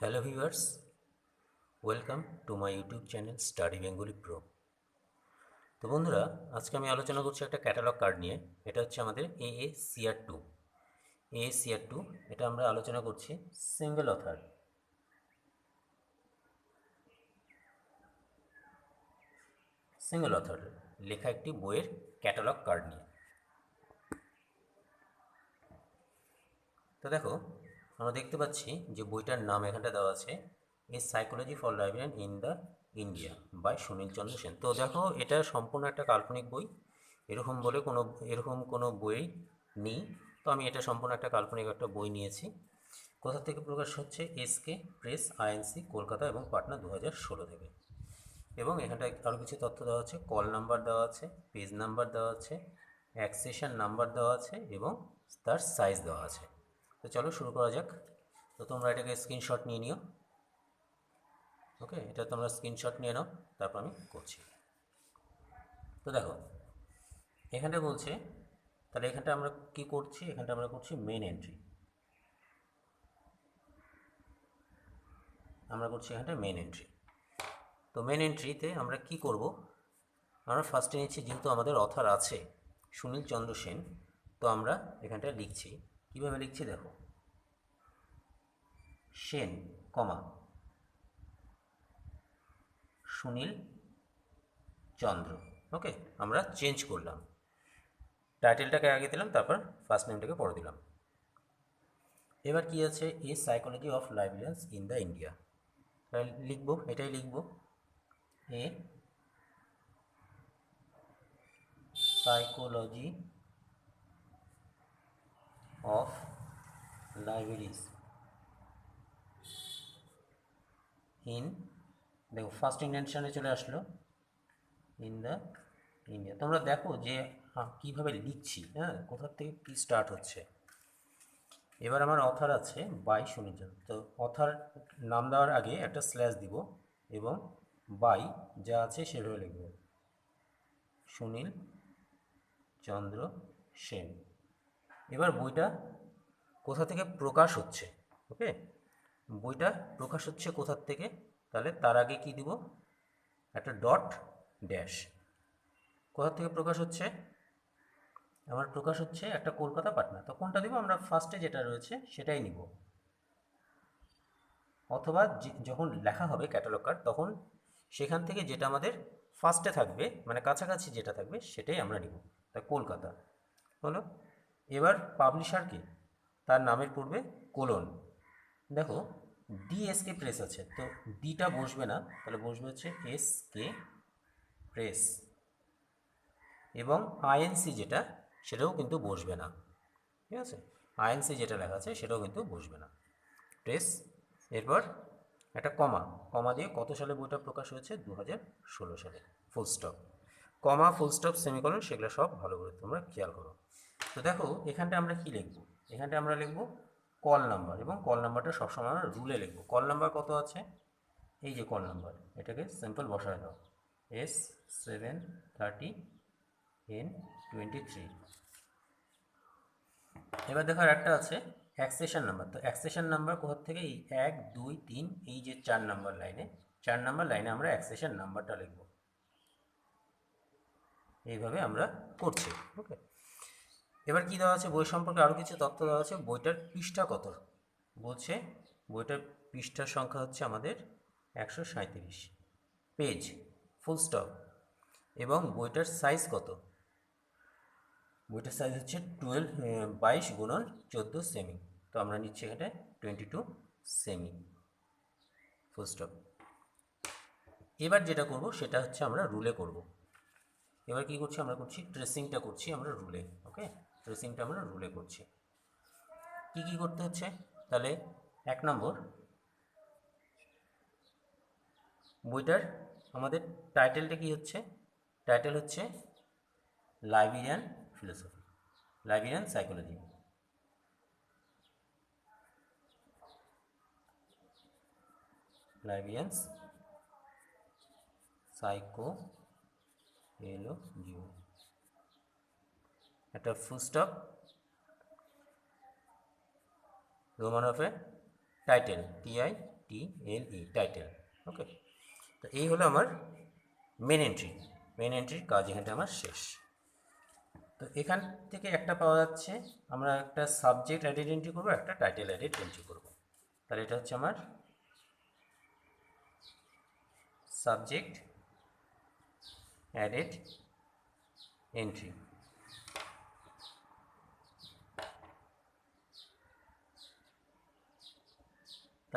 Hello viewers welcome to my YouTube channel study Bengali pro তো বন্ধুরা, আজকে আমি আলোচনা করছি একটা ক্যাটালগ কার্ড নিয়ে। এটা হচ্ছে আমাদের A A CR two A CR two এটা আমরা আলোচনা করছি সিঙ্গেল অথার সিঙ্গেল অথার লেখা একটি বইয়ের ক্যাটালগ কার্ড নিয়ে। তো দেখো আমরা দেখতে পাচ্ছি যে বইটার নাম এখানটা দেওয়া আছে, a psychology for librarian in the India by Sunil Chandra Sen তো দেখো, এটা সম্পূর্ণ একটা কাল্পনিক বই, এরকম বলে কোনো, এরকম কোনো বই নেই। তো আমি এটা সম্পূর্ণ একটা কাল্পনিক একটা বই নিয়েছি। কোথা থেকে প্রকাশ হচ্ছে? এসকে প্রেস আইএনসি কলকাতা এবং পাটনা দু হাজার ষোলো থেকে। এবং এখানটায় আরও কিছু তথ্য দেওয়া আছে, কল নাম্বার দেওয়া আছে, পেজ নাম্বার দেওয়া আছে, অ্যাক্সেশন নাম্বার দেওয়া আছে এবং তার সাইজ দেওয়া আছে। তো চলো শুরু করা যাক। তো তোমরা এটাকে স্ক্রিনশট নিয়ে নিও। ওকে এটা তোমরা স্ক্রিনশট নিয়ে নাও, তারপর আমি করছি। তো দেখো, এখানটা বলছে, তাহলে এখানটা আমরা কি করছি? এখানটা আমরা করছি মেন এন্ট্রি আমরা করছি এখানটা মেন এন্ট্রি তো মেন এন্ট্রিতে আমরা কি করব? আমরা ফার্স্টে নিচ্ছি, যেহেতু আমাদের অথার আছে, সুনীল চন্দ্র সেন, তো আমরা এখানটা লিখছি। কীভাবে লিখছি দেখো? সেন, কমা। সুনীল চন্দ্র। ওকে আমরা চেঞ্জ করলাম। টাইটেলটাকে আগে দিলাম, তারপর ফার্স্ট নেমটাকে পরে দিলাম। এবার কি আছে? A psychology of librarians in the India লিখব, এটাই লিখব। A psychology of libraries in দেখো ফার্স্ট ইন্টেনশনে চলে আসলো ইন দ্য ইন্ডিয়া তোমরা দেখো যে কীভাবে লিখছি হ্যাঁ? কোথার থেকে কী স্টার্ট হচ্ছে? এবার আমার অথার আছে বাই সুনীলচন্দ্র। তো অথার নাম দেওয়ার আগে একটা স্ল্যাশ দিব এবং বাই যা আছে সেভাবে লিখব। সুনীল চন্দ্র সেন। এবার বইটা কোথা থেকে প্রকাশ হচ্ছে, ওকে? বইটা প্রকাশ হচ্ছে কোথার থেকে? তাহলে তার আগে কি দিব? একটা ডট ড্যাশ। কোথার থেকে প্রকাশ হচ্ছে? আমার প্রকাশ হচ্ছে একটা কলকাতা পাটনা। তো কোনটা দিব? আমরা ফার্স্টে যেটা রয়েছে সেটাই নিব। অথবা যখন লেখা হবে ক্যাটালগ কার্ড তখন সেখান থেকে যেটা আমাদের ফার্স্টে থাকবে মানে কাছাকাছি যেটা থাকবে, সেটাই আমরা নিব। তা কলকাতা। হলো? এবার পাবলিশারকে তার নামের পূর্বে কোলন দেখো ডিএসকে প্রেস আছে, তো ডিটা বসবে না, তাহলে বসবে হচ্ছে এস কে প্রেস এবং আইএনসি যেটা, সেটাও কিন্তু বসবে না, ঠিক আছে? আইএনসি যেটা লেখা আছে, সেটাও কিন্তু বসবে না প্রেস এরপর একটা কমা কমা দিয়ে কত সালে বইটা প্রকাশ হয়েছে? দু হাজার ষোলো সালে full stop comma full stop semicolon সেগুলো সব ভালো করে তোমরা খেয়াল করো। তো দেখো, এখানটা আমরা কি লিখব? এখানটা আমরা লিখব কল নাম্বার এবং কল নাম্বারটা সবসময় আমরা রুলে লিখব। কল নাম্বার কত আছে? এই যে কল নাম্বার এটাকে সিম্পল বসায় দাও S seven thirty N twenty three এবার দেখো আর একটা আছে অ্যাক্সেশন নাম্বার তো অ্যাক্সেশন নাম্বার কোথার থেকে? এই এক, দুই, তিন, এই যে চার নাম্বার লাইনে চার নাম্বার লাইনে আমরা অ্যাক্সেশন নাম্বারটা লিখব। এইভাবে আমরা করছি ওকে এবার কি দেওয়া আছে? বই সম্পর্কে আরও কিছু তথ্য দেওয়া আছে। বইটার পৃষ্ঠা কত? বলছে, বইটার পৃষ্ঠার সংখ্যা হচ্ছে আমাদের একশো সাঁত্রিশ পেজ ফুল স্টপ এবং বইটার সাইজ কত? বইটার সাইজ হচ্ছে টুয়েলভ বাইশ গুণন চোদ্দ সেমি তো আমরা নিচ্ছি এখানে twenty two semi full stop এবার যেটা করব, সেটা হচ্ছে আমরা রুলে করব। এবার কি করছি? আমরা করছি ট্রেসিংটা করছি আমরা রুলে ওকে ট্রেসিংটা আমরা রুলে করছি। কি কি করতে হচ্ছে? তাহলে এক নম্বর, বইটার আমাদের টাইটেলটা কি হচ্ছে? টাইটেল হচ্ছে librarian philosophy librarian psychology librarians psychology একটা full stop Roman অফে title TI T L E title okay তো এই হলো আমার মেন এন্ট্রি মেন এন্ট্রির কাজ এখানটা আমার শেষ। তো এখান থেকে একটা পাওয়া যাচ্ছে, আমরা একটা সাবজেক্ট অ্যাডেড এন্ট্রি করব, একটা টাইটেল অ্যাডেড এন্ট্রি করব। তাহলে এটা হচ্ছে আমার সাবজেক্ট অ্যাডেড এন্ট্রি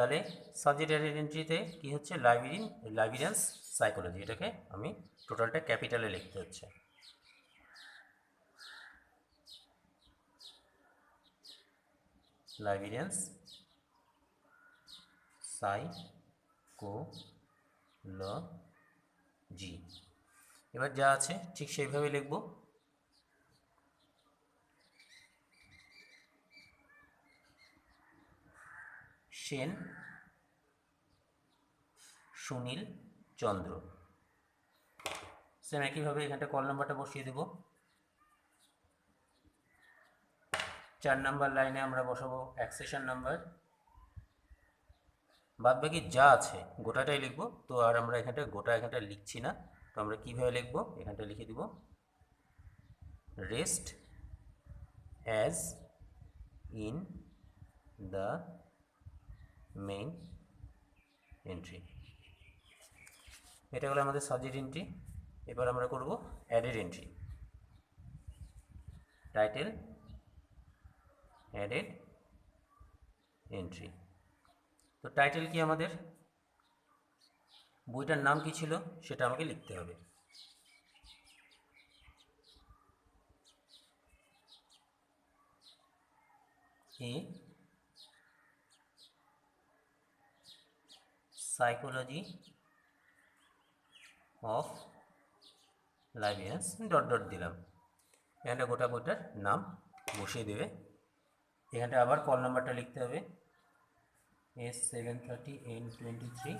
তাহলে সাবজেক্ট এন্ট্রিতে কী হচ্ছে? লাইব্রেরিন লাইব্রেরিয়ান্স সাইকোলজি এটাকে আমি টোটালটা ক্যাপিটালে লিখতে হচ্ছে। লাইব্রেরিয়ান্স সাইকোলজি এবার যা আছে, ঠিক সেইভাবে লিখব। সেন সুনীল চন্দ্র। সেম একইভাবে এখানটা কল নাম্বারটা বসিয়ে দেব। চার নাম্বার লাইনে আমরা বসাবো অ্যাক্সেশন নাম্বার বাদ বাকি যা আছে, গোটাটাই লিখব। তো আর আমরা এখানটা গোটা এখানটা লিখছি না। তো আমরা কীভাবে লিখব? এখানটা লিখে দিব। Rest as in the main entry এটা হলো আমাদের সাবজেক্ট এন্ট্রি এবার আমরা করব added entry title added entry তো টাইটেল কি আমাদের? বইটার নাম কি ছিল? সেটা আমাকে লিখতে হবে। A psychology of librarians dot dot দিলাম। এখানটা গোটা বইটার নাম বসিয়ে দেবে। এখানটা আবার কল নাম্বারটা লিখতে হবে। S seven thirty N twenty three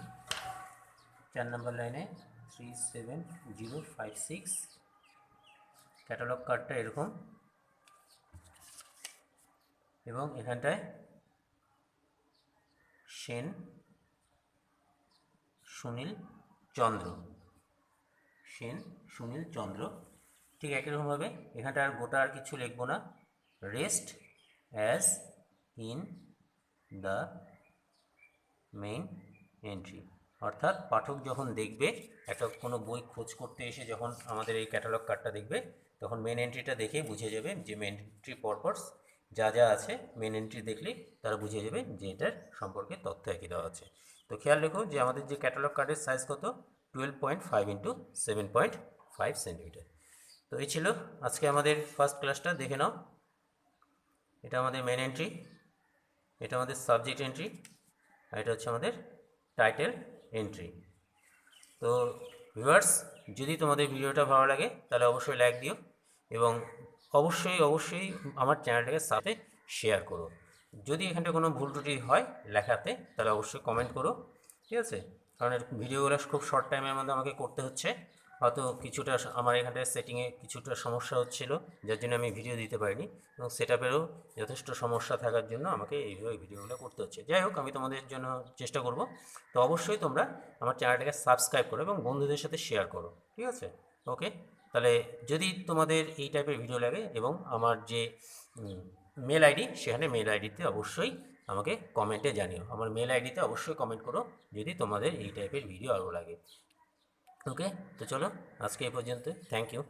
চার নম্বর লাইনে three seven zero five six catalogue কার্ডটা এরকম। এবং এখানটায় সেন সুনীল চন্দ্র। সেন, সুনীল চন্দ্র। ঠিক একই রকমভাবে এখানটা আর গোটা আর কিছু লিখব না। Rest as in the main entry অর্থাৎ পাঠক যখন দেখবে, একটা কোনো বই খোঁজ করতে এসে যখন আমাদের এই ক্যাটালগ কার্ডটা দেখবে, তখন মেন এন্ট্রিটা দেখেই বুঝে যাবে যে মেন এন্ট্রি পরপর যা যা আছে মেন এন্ট্রি দেখলেই তারা বুঝে যাবে যে এটার সম্পর্কে তথ্য একই দেওয়া আছে। তো খেয়াল রেখো যে আমাদের যে ক্যাটালগ কার্ডের সাইজ কত? Twelve point five into seven point five centimetre তো এই ছিল আজকে আমাদের ফার্স্ট ক্লাসটা দেখে নাও। এটা আমাদের মেন এন্ট্রি এটা আমাদের সাবজেক্ট এন্ট্রি আর এটা হচ্ছে আমাদের টাইটেল এন্ট্রি তো ভিউয়ার্স যদি তোমাদের ভিডিওটা ভালো লাগে, তাহলে অবশ্যই লাইক দিও এবং অবশ্যই অবশ্যই আমার চ্যানেলটাকে সাথে শেয়ার করো। যদি এখানটা কোনো ভুল ত্রুটি হয় লেখাতে, তাহলে অবশ্যই কমেন্ট করো, ঠিক আছে? কারণ ভিডিওগুলো খুব শর্ট টাইমের মধ্যে আমাকে করতে হচ্ছে। হয়তো কিছুটা আমার এখানটায় সেটিংয়ে কিছুটা সমস্যা হচ্ছিল, যার জন্য আমি ভিডিও দিতে পারিনি। এবং সেট যথেষ্ট সমস্যা থাকার জন্য আমাকে এইভাবে ভিডিওগুলো করতে হচ্ছে। যাই হোক, আমি তোমাদের জন্য চেষ্টা করব। তো অবশ্যই তোমরা আমার চ্যানেলটাকে সাবস্ক্রাইব করো এবং বন্ধুদের সাথে শেয়ার করো, ঠিক আছে? ওকে তাহলে যদি তোমাদের এই টাইপের ভিডিও লাগে এবং আমার যে মেল আইডি সেখানে মেল আইডিতে অবশ্যই আমাকে কমেন্টে জানিও। আমার মেল আইডিতে অবশ্যই কমেন্ট করো যদি তোমাদের এই টাইপের ভিডিও আরও লাগে। ওকে তো চলো, আজকে এই পর্যন্ত থ্যাংক ইউ